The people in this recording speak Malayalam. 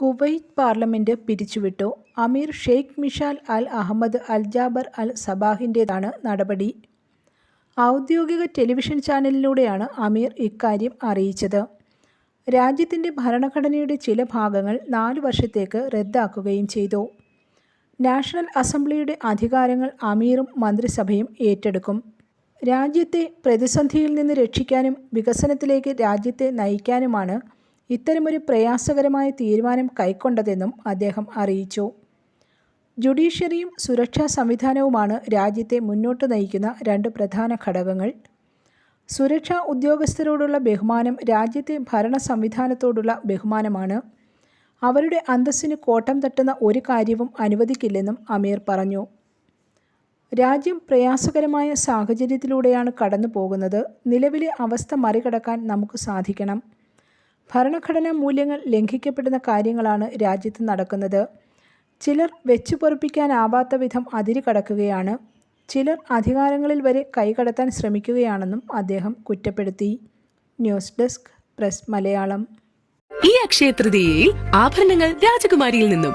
കുവൈറ്റ് പാർലമെന്റ് പിരിച്ചുവിട്ടു. അമീർ Sheikh Mishal al Ahmad al Jaber al സബാഹിന്റേതാണ് നടപടി. ഔദ്യോഗിക ടെലിവിഷൻ ചാനലിലൂടെയാണ് അമീർ ഇക്കാര്യം അറിയിച്ചത്. രാജ്യത്തിന്റെ ഭരണഘടനയുടെ ചില ഭാഗങ്ങൾ നാല് വർഷത്തേക്ക് റദ്ദാക്കുകയും ചെയ്തു. നാഷണൽ അസംബ്ലിയുടെ അധികാരങ്ങൾ അമീറും മന്ത്രിസഭയും ഏറ്റെടുക്കും. രാജ്യത്തെ പ്രതിസന്ധിയിൽ നിന്ന് രക്ഷിക്കാനും വികസനത്തിലേക്ക് രാജ്യത്തെ നയിക്കാനുമാണ് ഇത്തരമൊരു പ്രയാസകരമായ തീരുമാനം കൈക്കൊണ്ടതെന്നും അദ്ദേഹം അറിയിച്ചു. ജുഡീഷ്യറിയും സുരക്ഷാ സംവിധാനവുമാണ് രാജ്യത്തെ മുന്നോട്ട് നയിക്കുന്ന രണ്ട് പ്രധാന ഘടകങ്ങൾ. സുരക്ഷാ ഉദ്യോഗസ്ഥരോടുള്ള ബഹുമാനം രാജ്യത്തെ ഭരണ സംവിധാനത്തോടുള്ള ബഹുമാനമാണ്. അവരുടെ അന്തസ്സിന് കോട്ടം തട്ടുന്ന ഒരു കാര്യവും അനുവദിക്കില്ലെന്നും അമീർ പറഞ്ഞു. രാജ്യം പ്രയാസകരമായ സാഹചര്യത്തിലൂടെയാണ് കടന്നു പോകുന്നത് നിലവിലെ അവസ്ഥ മറികടക്കാൻ നമുക്ക് സാധിക്കണം. ഭരണഘടനാ മൂല്യങ്ങൾ ലംഘിക്കപ്പെടുന്ന കാര്യങ്ങളാണ് രാജ്യത്ത് നടക്കുന്നത്. ചിലർ വെച്ചു പൊറുപ്പിക്കാനാവാത്ത വിധം അതിര് കടക്കുകയാണ്. ചിലർ അധികാരങ്ങളിൽ വരെ കൈകടത്താൻ ശ്രമിക്കുകയാണെന്നും അദ്ദേഹം കുറ്റപ്പെടുത്തി. News desk press Malayalam. ഈ അക്ഷയ തൃതീയയിൽ ആഭരണങ്ങൾ രാജകുമാരിയിൽ നിന്നും